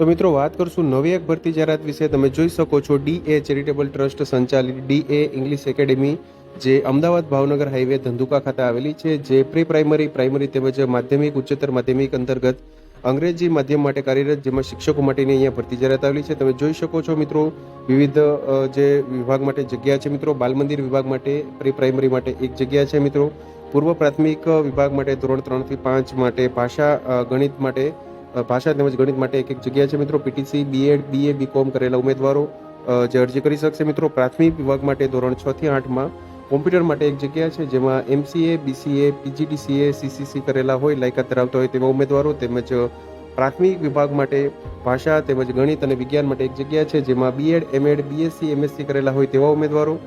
તો મિત્રો વાત કરશું નવી એક ભરતી જાહેરાત વિશે. તમે જોઈ શકો છો ડી એ ચેરિટેબલ ટ્રસ્ટ સંચાલિત ડી એ ઇંગ્લિશ એકેડેમી, જે અમદાવાદ ભાવનગર હાઈવે ધંધુકા ખાતે આવેલી છે, જે પ્રી પ્રાઇમરી પ્રાઇમરી તેમજ માધ્યમિક, ઉચ્ચતર માધ્યમિક અંતર્ગત અંગ્રેજી માધ્યમ માટે કાર્યરત, જેમાં શિક્ષકો માટેની અહીંયા ભરતી જાહેરાત આવેલી છે. તમે જોઈ શકો છો મિત્રો, વિવિધ જે વિભાગ માટે જગ્યા છે મિત્રો બાલ મંદિર વિભાગ માટે પ્રી પ્રાઇમરી માટે એક જગ્યા છે મિત્રો. પૂર્વ પ્રાથમિક વિભાગ માટે ધોરણ ત્રણથી પાંચ માટે, ભાષા ગણિત માટે ભાષા તેમજ ગણિત માટે એક એક જગ્યા છે મિત્રો. પીટીસી બીએડ બીએ બીકોમ કરેલા ઉમેદવારો જે અરજી કરી શકશે મિત્રો. પ્રાથમિક વિભાગ માટે ધોરણ છ થી આઠમાં કોમ્પ્યુટર માટે એક જગ્યા છે, જેમાં એમસીએ બીસીએ પીજીડીસીએ સીસીસી કરેલા હોય, લાયકાત ધરાવતા હોય તેવા ઉમેદવારો તેમજ પ્રાથમિક વિભાગ માટે ભાષા તેમજ ગણિત અને વિજ્ઞાન માટે એક જગ્યા છે, જેમાં બીએડ એમએડ બીએસસી એમએસસી કરેલા હોય તેવા ઉમેદવારો.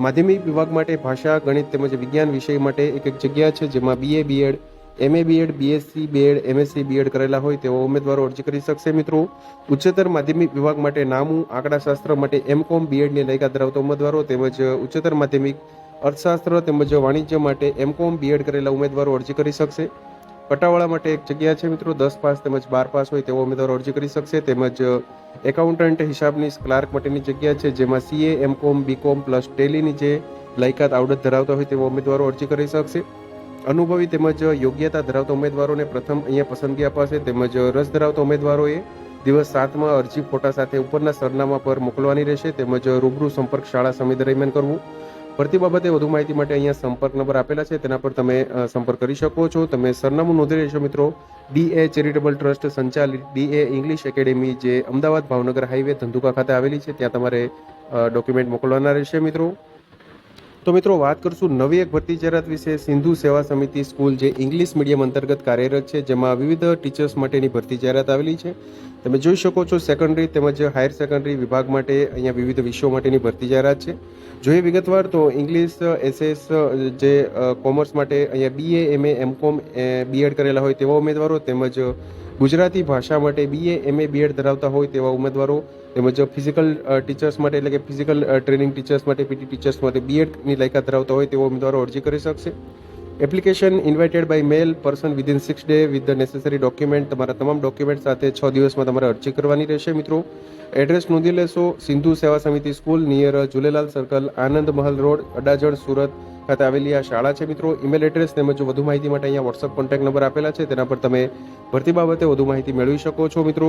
માધ્યમિક વિભાગ માટે ભાષા, ગણિત તેમજ વિજ્ઞાન વિષય માટે એક એક જગ્યા છે, જેમાં BA BEd MA BEd BSc BEd MSc BEd કરેલા હોય તેવા ઉમેદવારો અરજી કરી શકશે મિત્રો. ઉચ્ચતર માધ્યમિક વિભાગ માટે નામું, આંકડાશાસ્ત્ર માટે એમકોમ બીએડની લાયકાત ધરાવતા ઉમેદવારો તેમજ ઉચ્ચતર માધ્યમિક અર્થશાસ્ત્ર તેમજ વાણિજ્ય માટે એમકોમ બીએડ કરેલા ઉમેદવારો અરજી કરી શકશે. પટાવાળા માટે એક જગ્યા છે મિત્રો, દસ પાસ તેમજ બાર પાસ હોય તેવા ઉમેદવારો અરજી કરી શકશે. તેમજ એકાઉન્ટન્ટ હિસાબની ક્લાર્ક માટેની જગ્યા છે, જેમાં સીએ એમકોમ બીકોમ પ્લસ ટેલીની જે લાયકાત આવડત ધરાવતા હોય તેવા ઉમેદવારો અરજી કરી શકશે. અનુભવી તેમજ યોગ્યતા ધરાવતા ઉમેદવારોને પ્રથમ અહીંયા પસંદગી અપાશે તેમજ રસ ધરાવતા ઉમેદવારોએ દિવસ સાતમાં અરજી ફોટા સાથે ઉપરના સરનામા પર મોકલવાની રહેશે તેમજ રૂબરૂ સંપર્ક શાળા સમય દરમિયાન કરવું. ભરતી બાબતે વધુ માહિતી માટે અહીંયા સંપર્ક નંબર આપેલા છે, તેના પર તમે સંપર્ક કરી શકો છો. તમે સરનામું નોંધી લેશો મિત્રો. ડી એ ચેરિટેબલ ટ્રસ્ટ સંચાલિત ડી એ ઇંગ્લિશ એકેડેમી જે અમદાવાદ ભાવનગર હાઈવે ધંધુકા ખાતે આવેલી છે, ત્યાં તમારે ડોક્યુમેન્ટ મોકલવાના રહેશે મિત્રો. તો મિત્રો, વાત કરશું નવી એક ભરતી જાહેરાત વિશે. સિંધુ સેવા સમિતિ સ્કૂલ, જે ઇંગ્લિશ મીડિયમ અંતર્ગત કાર્યરત છે, જેમાં વિવિધ ટીચર્સ માટેની ભરતી જાહેરાત આવેલી છે. તમે જોઈ શકો છો સેકન્ડરી તેમજ હાયર સેકન્ડરી વિભાગ માટે અહીંયા વિવિધ વિષયો માટેની ભરતી જાહેરાત છે. જોઈએ વિગતવાર તો ઇંગ્લિશ, એસએસ, જે કોમર્સ માટે અહીંયા બીએ એમએ એમકોમ બીએડ કરેલા હોય તેવા ઉમેદવારો તેમજ ગુજરાતી ભાષા માટે બીએ એમએ બીએડ ધરાવતા હોય તેવા ઉમેદવારો તેમજ ફિઝિકલ ટીચર્સ માટે એટલે કે ફિઝિકલ ટ્રેનિંગ ટીચર્સ માટે પીટી ટીચર્સ માટે બીએડની લાયકાત ધરાવતા હોય તેવો ઉમેદવારો અરજી કરી શકશે. Application invited by mail person within six day with the necessary document તમારા તમામ ડોક્યુમેન્ટ સાથે છ દિવસમાં તમારે અરજી કરવાની રહેશે, મિત્રો. એડ્રેસ નોંધી લેશો. Sindhu Seva Samiti school near Jhulelal circle Anand Mahal road, Adajan, Surat ખાતે આવેલી આ શાળા છે, મિત્રો. ઈમેલ એડ્રેસ તેમજ વધુ માહિતી માટે અહીંયા વોટ્સઅપ કોન્ટેક્ટ નંબર આપેલા છે. તેના પર તમે ભરતી બાબતે વધુ માહિતી મેળવી શકો છો, મિત્રો.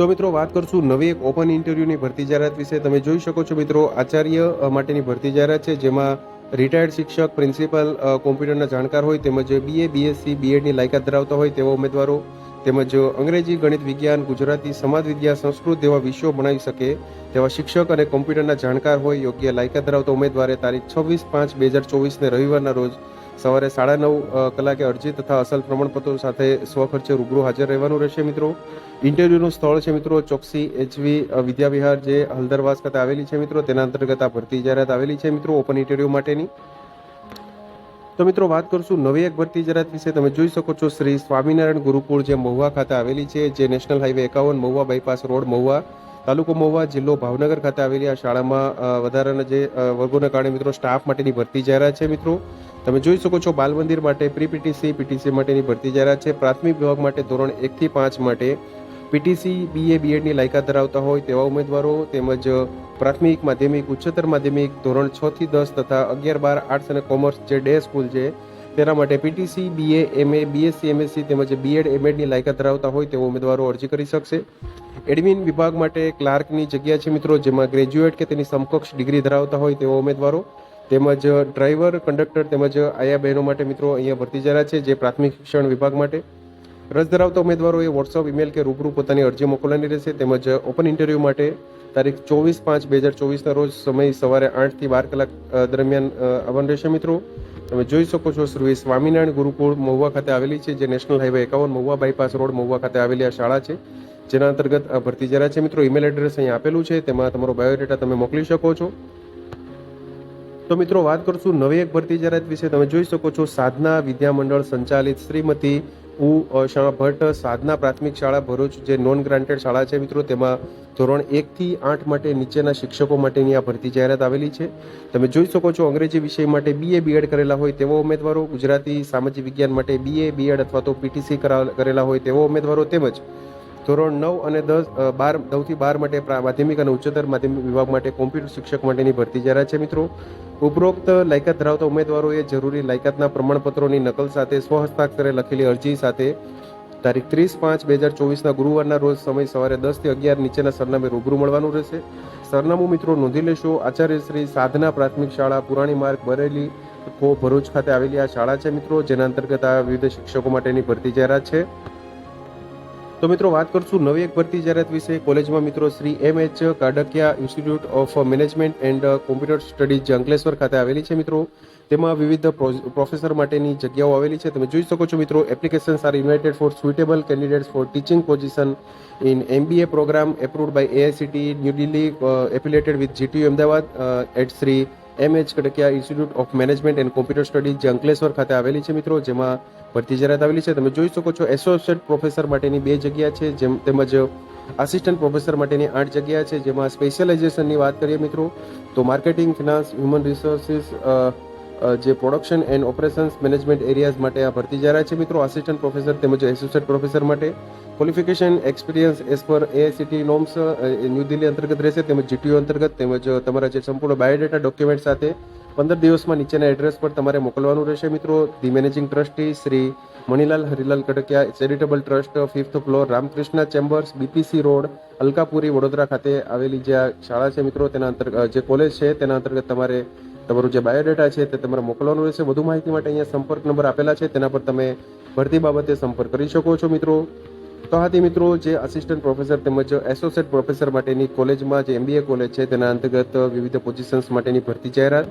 તો મિત્રો વાત કરશું નવી એક ઓપન ઇન્ટરવ્યૂની ભરતી જાહેરાત વિશે. તમે જોઈ શકો છો મિત્રો, આચાર્ય માટેની ભરતી જાહેરાત છે, જેમાં રિટાયર્ડ શિક્ષક પ્રિન્સિપલ કોમ્પ્યુટરના જાણકાર હોય, તેમજ બીએ બીએસસી બીએડની લાયકાત ધરાવતા હોય તેવા ઉમેદવારો, તેમજ અંગ્રેજી, ગણિત વિજ્ઞાન, ગુજરાતી, સમાજ વિદ્યા, સંસ્કૃત જેવા વિષયો ભણાવી શકે તેવા શિક્ષક અને કોમ્પ્યુટરના જાણકાર હોય, યોગ્ય લાયકાત ધરાવતા ઉમેદવારે તારીખ છવ્વીસ પાંચ બે હજાર ચોવીસને રવિવારના રોજ સવારે સાડા નવ કલાકે અરજી તથા અસલ પ્રમાણપત્રો સાથે સ્વખર્ચે રૂબરૂ હાજર રહેવાનું રહેશે મિત્રો. ઇન્ટરવ્યૂનું સ્થળ છે મિત્રો ચોકસી એચવી વિદ્યાવિહાર જે હલદરવાસ ખાતે આવેલી છે મિત્રો. તેના અંતર્ગત આ ભરતી જાહેરાત આવેલી છે મિત્રો ઓપન ઇન્ટરવ્યૂ માટેની. તો મિત્રો વાત કરશું નવી એક ભરતી જાહેરાત વિશે. તમે જોઈ શકો છો શ્રી સ્વામિનારાયણ ગુરુકુળ જે મહુવા ખાતે આવેલી છે, જે નેશનલ હાઈવે એકાવન મહુવા બાયપાસ રોડ મહુવા. તાલુકો મહુવા જિલ્લો ભાવનગર ખાતે આવેલી આ શાળામાં વધારાના જે વર્ગોના કારણે મિત્રો સ્ટાફ માટેની ભરતી જાહેરાત છે મિત્રો. તમે જોઈ શકો છો બાલ મંદિર માટે પ્રી પીટીસી પીટીસી માટેની ભરતી જાહેરાત છે. પ્રાથમિક વિભાગ માટે ધોરણ એકથી પાંચ માટે પીટીસી બીએ બીએડની લાયકાત ધરાવતા હોય તેવા ઉમેદવારો તેમજ પ્રાથમિક, માધ્યમિક, ઉચ્ચતર માધ્યમિક ધોરણ છ થી દસ તથા અગિયાર બાર આર્ટ્સ અને કોમર્સ જે ડે સ્કૂલ છે તેના માટે PTC BA MA BSc MSc તેમજ બીએડ એમએડની લાયકાત ધરાવતા હોય તેવો ઉમેદવારો અરજી કરી શકશે. એડમિન વિભાગ માટે ક્લાર્કની જગ્યા છે મિત્રો, જેમાં ગ્રેજ્યુએટ કે તેની સમકક્ષ ડિગ્રી ધરાવતા હોય તેવા ઉમેદવારો. તેમજ ડ્રાઈવર કંડક્ટર તેમજ આયા બહેનો માટે મિત્રો અહીંયા ભરતી જાહેરાત છે, જે પ્રાથમિક શિક્ષણ વિભાગ માટે. રસ ધરાવતા ઉમેદવારોએ વોટ્સઅપ ઈમેલ કે રૂબરૂ પોતાની અરજી મોકલવાની રહેશે. તેમજ ઓપન ઇન્ટરવ્યૂ માટે તારીખ ચોવીસ પાંચ બે હજાર ચોવીસના રોજ સમય સવારે આઠથી બાર કલાક દરમિયાન આવવાનું રહેશે મિત્રો. તમે જોઈ શકો છો શ્રી સ્વામિનારાયણ ગુરુકુળ મહુવા ખાતે આવેલી છે, જે નેશનલ હાઈવે એકાવન મહુવા બાયપાસ રોડ મહુવા ખાતે આવેલી આ શાળા છે. જેના અંતર્ગત આ ભરતી જરા છે મિત્રો ઈમેલ એડ્રેસ અહીં આપેલું છે, તેમાં તમારો બાયોડેટા તમે મોકલી શકો છો. તો મિત્રો, વાત કરશું નવી એક ભરતી જાહેરાત વિશે. તમે જોઈ શકો છો, સાધના વિદ્યામંડળ સંચાલિત શ્રીમતી ઉ શાહ ભટ્ટ સાધના પ્રાથમિક શાળા ભરૂચ જે નોન ગ્રાન્ટેડ શાળા છે મિત્રો, તેમાં ધોરણ એકથી આઠ માટે નીચેના શિક્ષકો માટેની આ ભરતી જાહેરાત આવેલી છે. તમે જોઈ શકો છો અંગ્રેજી વિષય માટે બીએ બીએડ કરેલા હોય તેવા ઉમેદવારો, ગુજરાતી સામાજિક વિજ્ઞાન માટે બીએ બીએડ અથવા તો પીટીસી કરેલા હોય તેવા ઉમેદવારો તેમજ ધોરણ નવ અને દસ બાર, નવથી બાર માટે માધ્યમિક અને ઉચ્ચતર માધ્યમિક વિભાગ માટે કોમ્પ્યુટર શિક્ષક માટેની ભરતી જાહેરાત છે મિત્રો, ઉપરોક્ત લાયકાત ધરાવતા ઉમેદવારોએ જરૂરી લાયકાતના પ્રમાણપત્રોની નકલ સાથે સ્વહસ્તાક્ષરે લખેલી અરજી સાથે તારીખ ત્રીસ પાંચ બે હજાર ચોવીસના ગુરુવારના રોજ સમય સવારે દસથી અગિયાર નીચેના સરનામે રૂબરૂ મળવાનું રહેશે. સરનામું મિત્રો નોંધી લેશો, આચાર્ય શ્રી સાધના પ્રાથમિક શાળા, પુરાણી માર્ગ, બરેલી કો ભરૂચ ખાતે આવેલી આ શાળા છે મિત્રો, જેના અંતર્ગત આ વિવિધ શિક્ષકો માટેની ભરતી જાહેરાત છે. તો મિત્રો વાત કરશું નવી એક ભરતી જાહેરાત વિશે. કોલેજમાં મિત્રો Shri M H Kadakia institute of management and computer studies Ankleshwar ખાતે આવેલી છે મિત્રો. તેમાં વિવિધ પ્રો- પ્રોફેસર માટેની જગ્યાઓ આવેલી છે. તમે જોઈ શકો છો મિત્રો applications are invited for suitable candidates for teaching position in MBA programme approved by AICTE New Delhi affiliated with GTU Ahmedabad at Shri M H Kadakia institute of management and computer studies Ankleshwar ખાતે આવેલી છે મિત્રો. જેમાં ભરતી જાહેરાત આવેલી છે. તમે જોઈ શકો છો એસોસિએટ પ્રોફેસર માટેની બે જગ્યા છે, જેમ તેમજ આસિસ્ટન્ટ પ્રોફેસર માટેની આઠ જગ્યા છે, જેમાં સ્પેશિયલાઇઝેશનની વાત કરીએ મિત્રો, તો માર્કેટિંગ ફિનાન્સ હ્યુમન રિસોર્સિસ જે production and operations management areas માટે આ ભરતી જાહેરાત છે મિત્રો આસિસ્ટન્ટ પ્રોફેસર તેમજ એસોસિએટ પ્રોફેસર માટે. ક્વોલિફિકેશન એક્સપિરિયન્સ એઝ પર એઆઈસીટી નોમ્સ ન્યૂ દિલ્હી અંતર્ગત રહેશે, તેમજ જીટીયુ અંતર્ગત, તેમજ તમારા જે સંપૂર્ણ બાયોડેટા ડોક્યુમેન્ટ સાથે પંદર દિવસમાં નીચેના એડ્રેસ પર તમારે મોકલવાનું રહેશે, મિત્રો. The managing trustee Shri Manilal Harilal Kadakia charitable trust fifth floor Ramakrishna chambers BPC road Alkapuri, Vadodara ખાતે આવેલી જે શાળા છે, મિત્રો, તેના અંતર્ગત જે કોલેજ છે, તેના અંતર્ગત તમારે તમારું જે બાયોડેટા છે, તે તમારે મોકલવાનું રહેશે. વધુ માહિતી માટે અહીંયા સંપર્ક નંબર આપેલા છે, તેના પર તમે ભરતી બાબતે સંપર્ક કરી શકો છો, મિત્રો. તો હાથી મિત્રો, જે આસિસ્ટન્ટ પ્રોફેસર તેમજ એસોસિએટ પ્રોફેસર માટેની કોલેજમાં જે એમબીએ કોલેજ છે, તેના અંતર્ગત વિવિધ પોઝિશન્સ માટેની ભરતી જાહેરાત